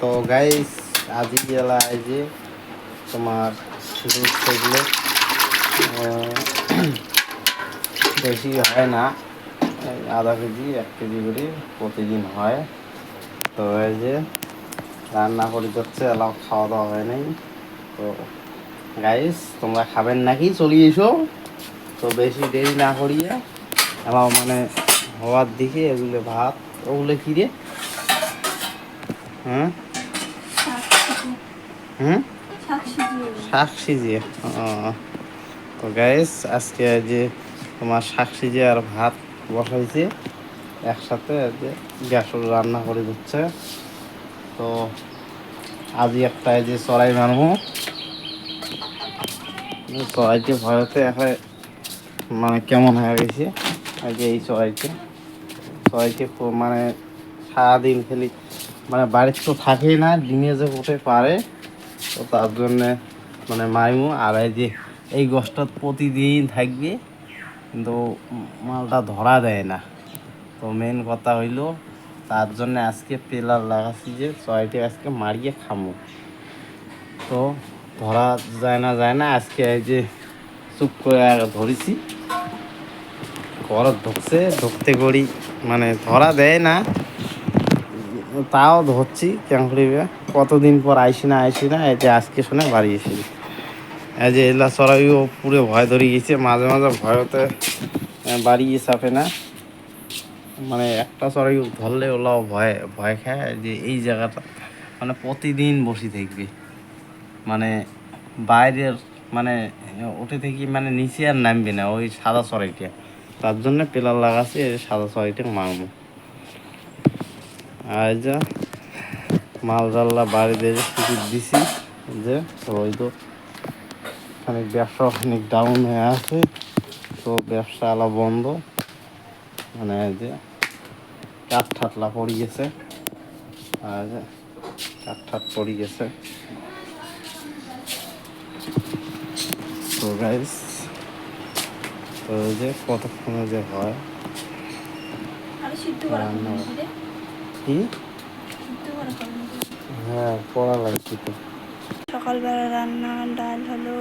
তো গাইস আজই গেলা এই যে তোমার দুধ সেগুলো বেশি হয় না আধা কেজি, এক কেজি করে প্রতিদিন হয়। তো এই যে রান্না করে যাচ্ছে এলাও খাওয়া দাওয়া হয় নাই। তো গাইস তোমরা খাবেন নাকি? চলে এসো। তো বেশি দেরি না করিয়ে, এলাও মানে হওয়ার দিকে এগুলো ভাত, ওগুলো কি রে হ্যাঁ শাক সিজিয়ে তো গাইস আজকে যে তোমার শাক সিজিয়ে আর ভাত বসাইছে একসাথে যে গ্যাসের রান্না করে দিচ্ছে। তো আজই একটা যে চড়াই মানবো চড়াইতে ভয়তে এখন মানে কেমন হয়ে গেছে এই যে এই চড়াইতে চড়াইতে মানে সারাদিন খেলি মানে বাড়িতে তো থাকেই না দিনে যে উঠে পারে তো তার জন্যে মানে মাইমু আর এই যে এই গছটা প্রতিদিন থাকবে, কিন্তু মালটা ধরা দেয় না। তো মেন কথা হইল, তার জন্য আজকে পেলার লাগাচ্ছি যে চয়টি আজকে মারিয়ে খামো। তো ধরা যায় না যায় না, আজকে এই যে চুপ করে ধরেছি। ঘরত ঢুকছে, ঢুকতে করি মানে ধরা দেয় না, তাও ধরছি, কেমন করিবে কতদিন পর আইসি না আইসি না যে আজকে শুনে বাড়ি এসি এই যে এলা চড়াইও পুরো ভয় ধরে গেছে, মাঝে মাঝে ভয়তে বাড়ি চাপে না। মানে একটা চড়াই ধরলে ওলা ভয় ভয় খায় যে এই জায়গাটা। মানে প্রতিদিন বসে থাকবে। মানে বাইরের মানে ওঠে থেকে মানে নিচে আর নামবে না, ওই সাদা চড়াইটা তার জন্য পেলার লাগাচ্ছি এই সাদা চড়াইটা মারবো। আর যা। মাল জাল্লা বাড়ি দিয়ে টিকিট দিছি যে তো ওই তো খানিক ব্যবসা খানিক ডাউন হয়ে আছে তো ব্যবসা আলা বন্ধ। মানে যে কাঠ ঠাটলা পড়ে গেছে আর যে কাঠ ঠাট পড়ে গেছে। তো গাইস তো যে কতক্ষণে যে হয়? কি? হ্যাঁ পড়া লাগছে তো। সকালবেলা রান্না, ডাল হলো,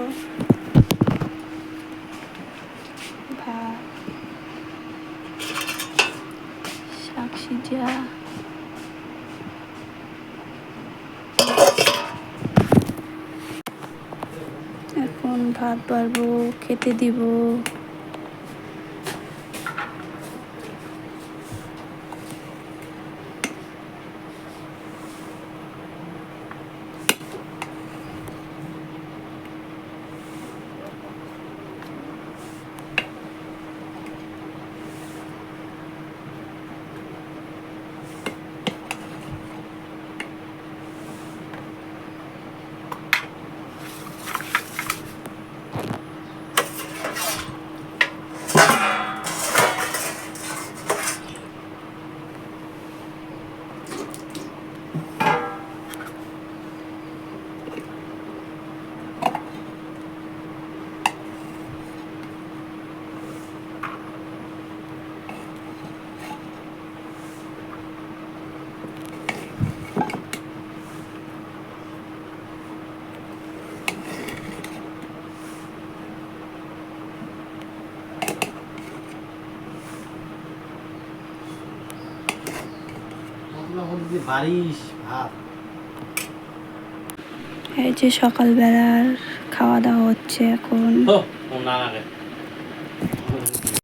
ভাত, শাক সিজা, এখন ভাত বাড়বো, খেতে দিব। বারিশ ভাত। এই যে সকালবেলার খাওয়া দাওয়া হচ্ছে এখন।